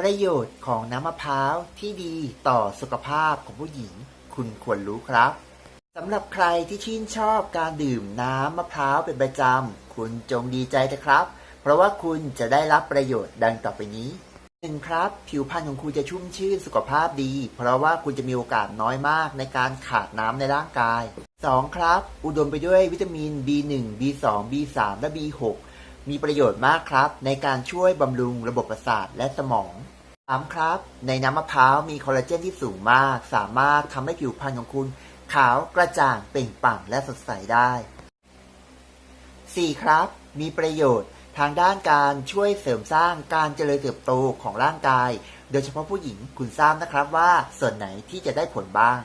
ประโยชน์ของน้ำมะพร้าวที่ดีต่อสุขภาพของผู้หญิง คุณควรรู้ครับสำหรับใครที่ชื่นชอบการดื่มน้ำมะพร้าวเป็นประจำ คุณจงดีใจนะครับ เพราะว่าคุณจะได้รับประโยชน์ดังต่อไปนี้หนึ่งครับ ผิวพรรณของคุณจะชุ่มชื่นสุขภาพดี เพราะว่าคุณจะมีโอกาสน้อยมากในการขาดน้ำในร่างกาย 2. ครับ อุดมไปด้วยวิตามิน B1 B2 B3 และ B6 มีประโยชน์มากครับ ในการช่วยบำรุงระบบประสาทและสมอง 3. ครับ ในน้ำมะพร้าวมีคอลลาเจนที่สูงมาก สามารถทำให้ผิวพรรณของคุณ ขาวกระจ่างเปล่งปลั่งและสดใสได้ 4. ครับ มีประโยชน์ทางด้านการช่วยเสริมสร้างการเจริญเติบโตของร่างกาย โดยเฉพาะผู้หญิงคุณทราบนะครับว่าส่วนไหนที่จะได้ผลบ้าง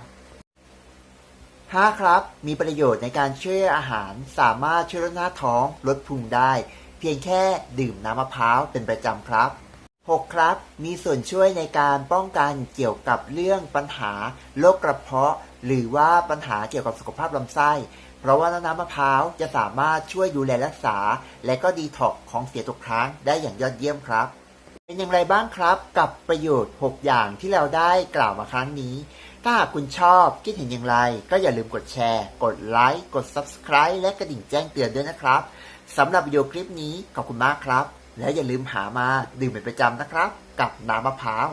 5. ครับ มีประโยชน์ในการช่วยอาหาร สามารถช่วยลดหน้าท้อง ลดพุงได้ เพียงแค่ดื่มน้ำมะพร้าวเป็นประจำครับ 6. ครับ มีส่วนช่วยในการป้องกันเกี่ยวกับเรื่องปัญหาโรคกระเพาะ หรือว่าปัญหาเกี่ยวกับสุขภาพลำไส้ เพราะว่าน้ำมะพร้าวจะสามารถช่วยดูแลรักษา และก็ดีท็อกของเสียตกค้างได้อย่างยอดเยี่ยมครับ เป็นอย่างไรบ้างครับ กับประโยชน์ 6 อย่างที่เราได้กล่าวมาครั้งนี้ ถ้าหากคุณชอบคิดเห็นอย่างไร ก็อย่าลืมกดแชร์ กดไลค์กด Subscribe และกระดิ่งแจ้งเตือนด้วยนะครับสำหรับวิดีโอคลิปนี้ขอบคุณมากครับ และอย่าลืมหามาดื่มเป็นประจำนะครับ กับน้ำมะพร้าว